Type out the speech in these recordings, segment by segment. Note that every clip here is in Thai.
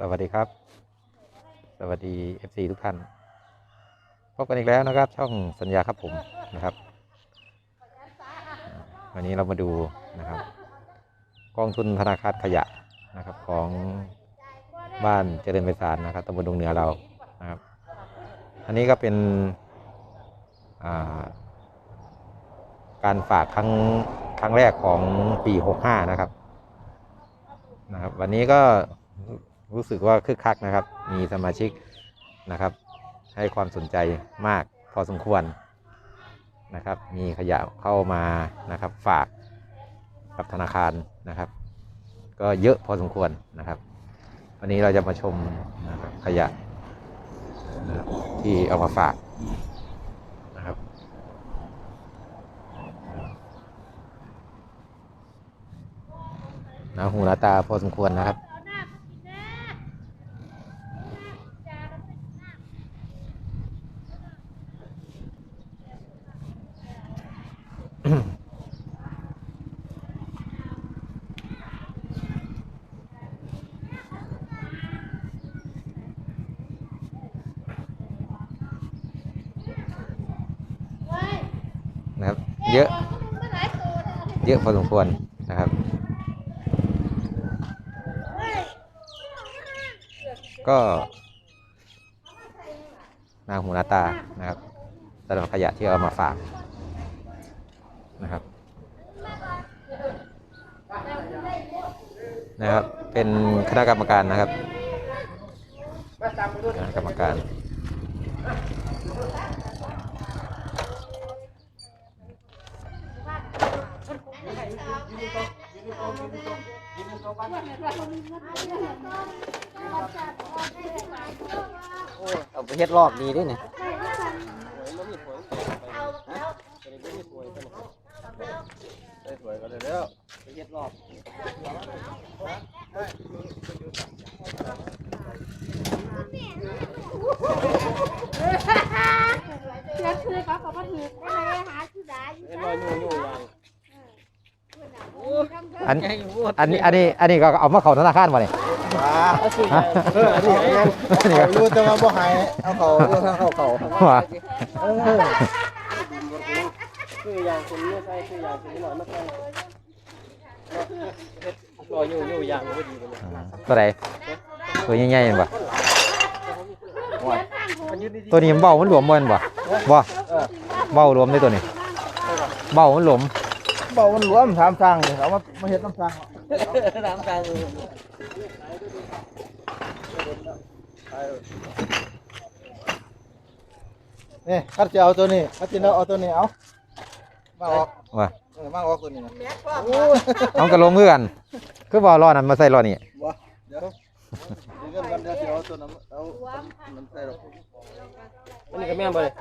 สวัสดีครับ สวัสดี FC ทุกท่าน พบกันอีกแล้วนะครับ ช่องสัญญาครับผมนะครับ วันนี้เรามาดูนะครับ กองทุนธนาคารขยะนะครับของบ้านเจริญไพศาลนะครับตำบลดงเหนือเรานะครับ อันนี้ก็เป็นาการฝากครั้งครั้งแรกของปี 65 นะครับนะครับ วันนี้ก็ รู้สึกว่าคึกคักนะครับ มีสมาชิกนะครับ ให้ความสนใจมากพอสมควรนะครับ มีขยะเข้ามานะครับ ฝากกับธนาคารนะครับ ก็เยอะพอสมควรนะครับ วันนี้เราจะมาชมนะครับขยะนะครับที่เอามาฝากนะครับหนาหูหนาตาพอสมควรนะครับ นะครับเยอะเยอะพอสมควรนะครับ ก็นาหูนาตานะครับสำหรับขยะที่เอามาฝาก นะครับนะครับ เป็นคณะกรรมการนะครับคณะกรรมการเอาไปเฮ็ดรอบนี้ด้วยเนี่ย ไปเฮ็ดรอบเชื่อคือเขาบอกว่าถือได้เลยหาชื่อดาอยู่เฮ็ดรอยนู่นนู่นอย่างอันอันนี้อันนี้อันนี้ก็เอามาเข้าธนาคารมาเนี่ยเอาสิฮะเอออันนี้เอาอันนี้รู้แต่ว่าบ่หายเอาเขาเอาเขาเขาเขาว่าเออคืออย่างคุณไม่ใช่คืออย่างคุณหน่อยมาใช่ รอยอยู่อยู่อย่างบ่ดีเลยอ่าตัวไหนตัวใหญ่ๆเห็นปะมันยืดดีตัวนี้มันเบามันหลวมบ่เห็นปะบ่เออเบาหลวมเลยตัวนี้เบามันหลวมเบามันรวมถามสั่งเลยเอามามาเฮ็ดน้ำสั่งถามสั่งนี่คัดจะเอาตัวนี้คัดจะเอาตัวนี้เอามาออกว่า เออมาออกตัวนี้นะโอ้ยเอากระลงมือกันคือบ่รอนั้นมาใส่รอนี่บ่เดี๋ยวเดี๋ยวกันเดี๋ยวสิเอาตัวนั้นเอามันใส่หรอกอันนี้ก็แม่นบ่เลย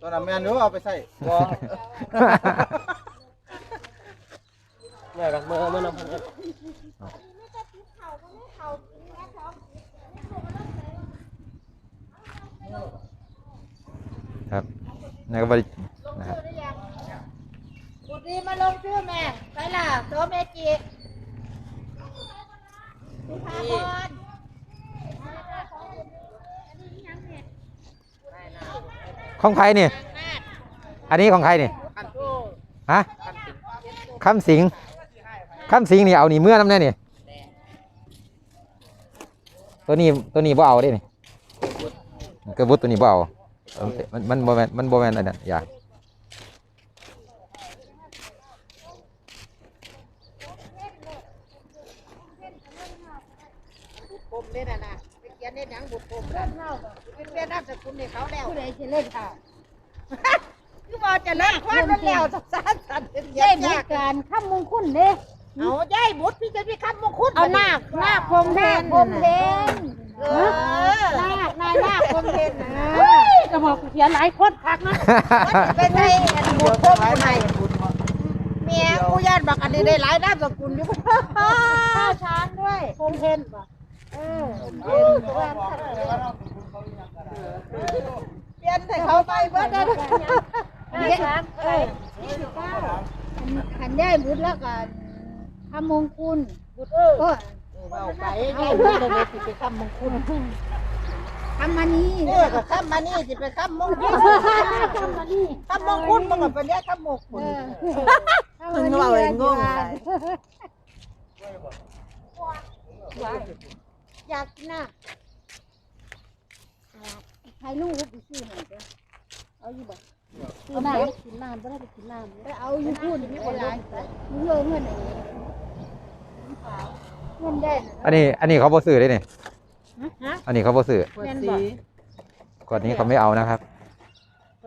ตัวนั้นแม่นเดี๋ยวเอาไปใส่บ่แม่กันเมื่อเมื่อนำพันกัน ครับนี่ก็บรินะครับ บุตรีมาลงชื่อแม่ไปล่ะโตเมจิสุภาพร ของใครนี่ อันนี้ของใครนี่ฮะคำสิงคำสิงนี่เอานี่เมื่อน้ำแน่นี่ตัวนี้ตัวนี้บ่เอาด้นี่กระบุดตัวนี้บ่เอามันมันบ่แมนมันบ่แมนอันนั้นอย่าผมเล่นน่ะนะ ไปเขียนในหนังบุตรผมเล่นเล่าเป็นเวียนนามสกุลในเขาแล้วผู้ใดจะเล่นค่ะคือว่าจะเล่นควันมันแล้วสักสานสันเป็นเย็นยากการข้ามมงคุณเด้เอาย่ายบุตรพี่จะพี่คำมงคุดเอานาคนาคพรหมเพนพรหมเพนเออนาคนายนาคพรหมเพนนะจะบอกเขียนหลายคนพักนะไปใส่อันบุตรผมใหม่เมียกูญาติบักอันนี้ได้หลายนามสกุลอยู่ข้าวช้างด้วยพงเพนบ่ เปลี่ยนให้เขาไปเบิดนะข้าวช้าเอ้ยยี่สิบเก้าขันย่ายบุญแล้วกันข้ามงคุณบุตรเออเบาไปนี่นี่เลยสิไปคำมงคลทำมานี่เออก็คำมานี่สิไปคำมงคลทำมานี่คำมงคลมันก็เป็นเรียกคำมงคลเพิ่งเราเองงง อยากกินน่ะใครลูกไปซื้อหน่อยเด้อเอาอยู่บ่ซื้อน้ำกินน้ำบ่ได้ไปกินน้ำไปเอาอยู่พูดไม่เป็นไรมึงเลิกเงินไหนเงินได้อันนี้อันนี้เขาบ่ซื้อได้นี่ฮะอันนี้เขาบ่ซื้อปวดสีกดนี้เขาไม่เอานะครับ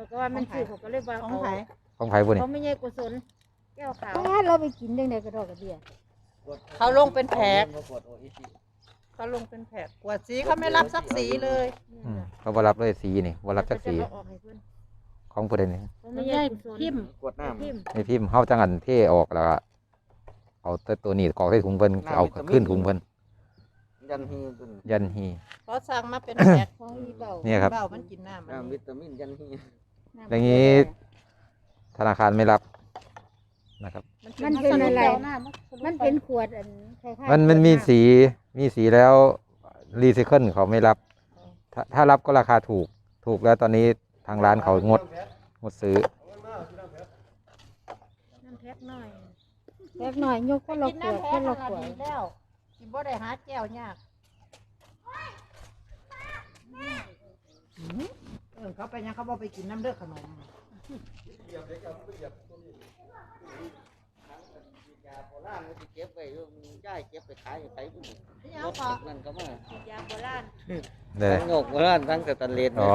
ก็ว่ามันซื้อเขาก็เลยว่าของไผ่ของไผบุนี่เขาไม่ใช่กุศลแก้วขาวเราไปกินยังไงก็ดอกกระเดียเขาลงเป็นแผก เขาลงเป็นแผกปวดสีเขาไม่รับสักสีเลยอืมเขาบ่รับเลยสีนี่บ่รับจักสีออกให้เพิ่นของผู้ใดนี่เขาไม่ใช่พิมพ์กดน้ำ พิมพ์ในพิมพ์เฮาจังอันเทออกแล้วก็เอาแต่ตัวนี้กรอกใส่ถุงเพิ่นเอาขึ้นถุงเพิ่นยันฮีตุนยันฮี เขาสั่งมาเป็นแผกของอีเบาเนี่ยครับเบามันกินน้ำน้ำวิตามินยันฮี อย่างนี้ ธนาคารไม่รับ นะครับ มันเป็นอะไร มันเป็นขวดอันคล้ายๆมันมันมีขวดำสีมีสีแล้วรีไซเคิลเขาไม่รับถ้าถ้ารับก็ราคาถูกถูกแล้วตอนนี้ทางร้านเขางดงดซื้อ น้ำแพ็คหน่อยแพ็คหน่อยยกก็ละกินขวดน้ำแผก็กละขขวนาดดนี้แล้วกินบ่ได้หาแก้วยากเออเขาไปยังเขาบอกไปกินน้ำเลือดขนม เก็บไปย่ายเก็บไปขายไปบุญยังรถพอนั่นก็มายาโบราณเลยทั้งโงกโบราณทั้งสแตนเลสอ๋อ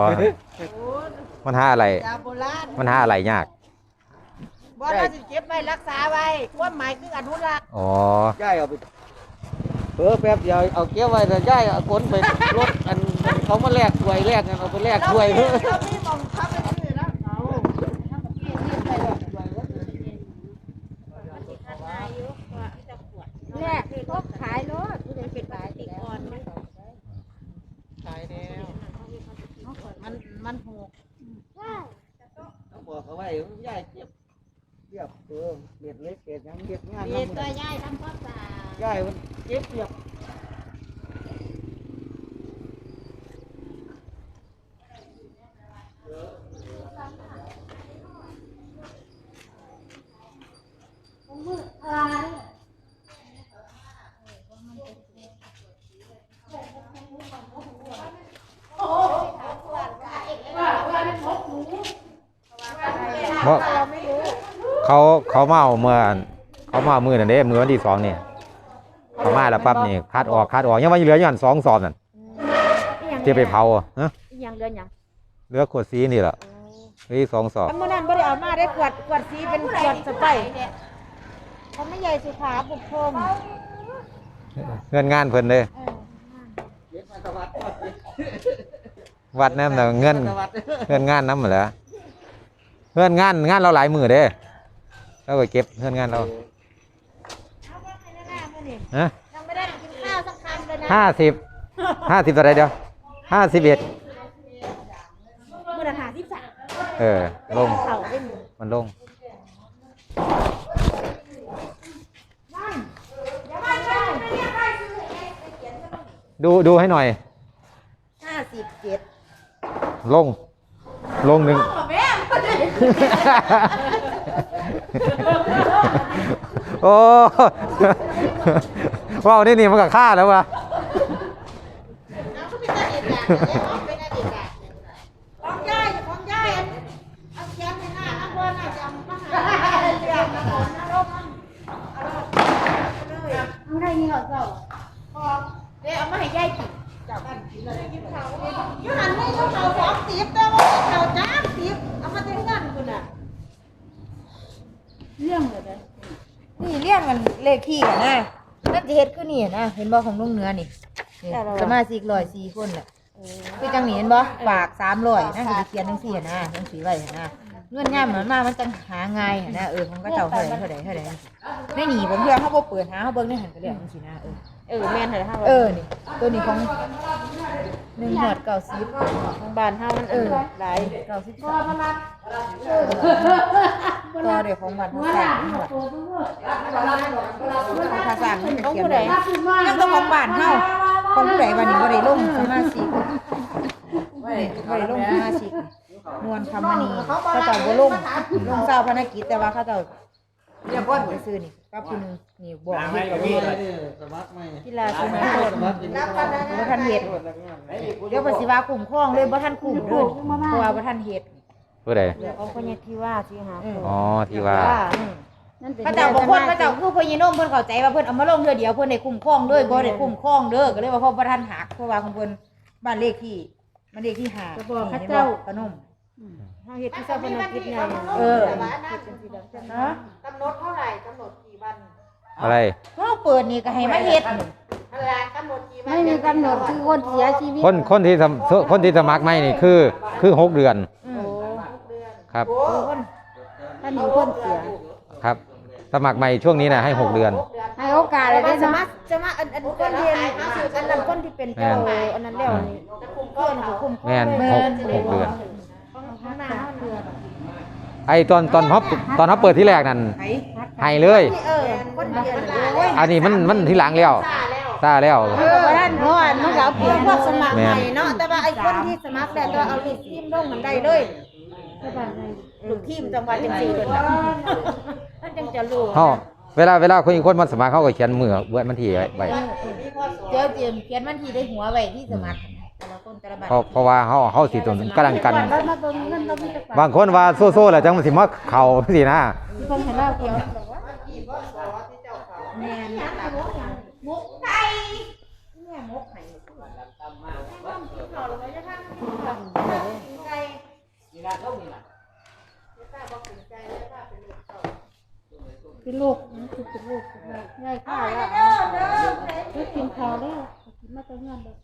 มันหาอะไร ยาโบราณมันหาอะไรยาก บ่เราสิเก็บไว้รักษาไว้ความหมายคืออนุรักษ์อ๋อ ย่ายเอาไปเออแป๊บเดียวเอาเก็บไว้แต่ย่ายเอาขนไปรถอันเขามาแลกถ้วยแลกกันเอาไปแลกถ้วยเพื่อเรามีมองเขาไปซื้อแล้วเอา แน่ก็ขายรถผู้ใดเป็นขายติดก่อนมัน ขายแล้วมันมันหก เขาบอกเขาไว้ย่ายเก็บเรียบเออเด็ดเล็กเด็ดยังเด็ดงาน เรียน น้ำ ตั มัน วย่ายทำความสะอาด ย่ายมันเก็บเรียบ เพราะ เขาเขามาเอาเมื่อเขามาเอามือนั่นเด้มือวันที่สองนี่เขามาแล้วปั๊บนี่คัดออกคัดออกยังว่าเหลืออยู่อันสองสอบนั่นที่ไปเผาอะฮะอย่างเดือนอย่างเหลือขวดสีนี่แหละเหลืออีกสองสอบอันมื่อนั้นบ่ได้เอามาได้ขวดขวดสีเป็นขวดสไปร์เขาไม่ใหญ่สุขาบุกพรมเงินงานเพิ่นเลยเก็บมาตะวัดวัดน้ำแต่เงินตะวัดเงินงานน้ำหมดแล้วเงินงานงานเราหลายมือเด้ เราก็เก็บเงินงานเราเอาว่าให้หน้ามื่อนี่ฮะยังไม่ได้กินข้าวสักคำเลยนะห้าสิบห้าสิบอะไรเดียวห้าสิบเอ็ดมื่อนั้นหาที่สามเออลงเขาได้หมดมันลงดูดูให้หน่อยห้าสิบเจ็ดลง ลงหนึ่ง โอ้ว้าวนี่นี่มันกับค่าแล้ววะเอาเขาเป็นอดีตหลานเนี่ยเป็นอดีตหลานของย่ายของย่ายเอาเขียนในหน้าน้ำบนน่ะจำมาหาเขียนน้ำบนน้ำร่มมันเอาเลยเอาได้ยี่ห้อเจ้าเดี๋ยวมาให้ย่ายกินเจ้าบ้านกินเลยกินข้าวเลยยูหันให้เขาเขาสองสิบแต่ว่าเขาจ้ามสิบเอามาเต็มเงินคุณน่ะเรื่องเลยเด้อ นี่เรียงกันเลขที่กันนะนั่นจะเฮ็ดคือนี่นะเห็นบ่ของลุงเหนือนี่นี่สมาชิกร้อยสี่คนแหละคือจังนี่เห็นบ่ฝากสามร้อยนั่นคือเขียนจังสี่หั่นนะจังสี่ไว้หั่นนะเงื่อนง่ายเหมือนมามันจังหาง่ายหั่นนะเออของก็เจ้าเท่าใดเท่าใดเท่าใดไม่หนีผมเพื่อเขาบ่เปิดหาเขาเบิ่งในหันก็เรียกจังซี่นะเออเออแม่นเถอะค่ะเออนี่ตัวนี้ของหนึ่ งหอดเก้าสิบทางบ้านเฮามันเออหลายเก้าสิบก็สามมารับต่อด้วยของบัตรของสร้างทั้งหมภาษามันจะเขียนไว้ยังต้องของบ้านเฮาของผู้ใดวันนี้บ่ได้ลงสมาชิกบ่ได้บ่ได้ลงสมาชิกนวลคำมณีเขาเจ้าบ่ลงลงเศร้าพนักกิจแต่ว่าเขาเจ้า เรียกว่าไปซื้อนี่กับผู้หนึงนี่บอกเฮ็ดกับบ่ได้สมัครไหมกีฬาสมาคมบ่ทันเฮ็ดเดี๋ยวบ่สิว่าคุ้มครองเลยบ่ทันคุ้มเด้อเพราะว่าบ่ทันเฮ็ดผู้ใดเอาคนนี้ที่ว่าสิหาอ๋อที่ว่านั่นเป็นพระเจ้าบอกคนพระเจ้าคือพญานมเพิ่นเข้าใจว่าเพิ่นเอามาลงเทื่อเดียวเพิ่นได้คุ้มครองเด้อบ่ได้คุ้มครองเด้อก็เลยว่าเพราะบ่ทันหักเพราะว่าของเพิ่นบ้านเลขที่บ้านเลขที่ห้าก็บอกพระเจ้าขนม เฮาเฮ็ดที่เจ้าพนักกิจไงเออนะกำหนดเท่าไหร่กำหนดกี่วันอะไรเฮาเปิดนี่ก็ให้มาเฮ็ดนี่เวลากำหนดกี่วันไม่มีกำหนดคือคนเสียชีวิตคนคนที่สมคนที่สมัครไม่นี่คือคือหกเดือนอืโอ้มครับโอ้คนท่านมีคนเสียครับ สมัครใหม่ช่วงนี้นะให้หกเดือน ให้โอกาสเลยแต่ได้ว่าสเนาะมาสมาอันอันคนที่อันอันนั้นคนที่เป็นเจ้าอันนั้นแล้วนี่จะคุมเพิ่ก้นนก็คุ้มครองแม่นเลยหกหกเดือน ไอตอนตอนฮอปตอนฮอปเปิดที่แรกนั่นไผให้เลย เออคนเดียวโอ้ยอันนี้มันมันที่หลังแล้วซาแล้วซาแล้วเออบ่ทันเพราะว่ามันก็เอาเปรียบพวกสมัครแม่ใหนม่เนาะแต่ว่าไอ้คนที่สมัครแล้วก็เอาลูกทีมลงมันได้เลยสบายใจลูกทีมจังหวัดจังซี่เพิ่นน่ะมันจังจะรู้เขาเวลาเวลาคนอีกคนมาสมัครเขาก็เขียนมือเบื้อมันที่ไว้ไว้เดี๋ยวเตรียมเขียนวันที่ได้หัวไว้ที่สมัคร แต่ละคนแต่ละบัตรเพราะเพราะว่าเขาเขาสิตนกำลังกันเรามาเบิ่งเงินเรามีจักบาทบางคนว่าโซ่ๆแล้วจังมันสิมาเข่าสินะมีคนให้เราเกี่ยวแม่นมุกไก่เนี่ยมุกไห้เป็นลูกนั่นคือเป็นลูกยายข้าวแล้วกินข้าวแล้วกินมาแต่เงินแล้ว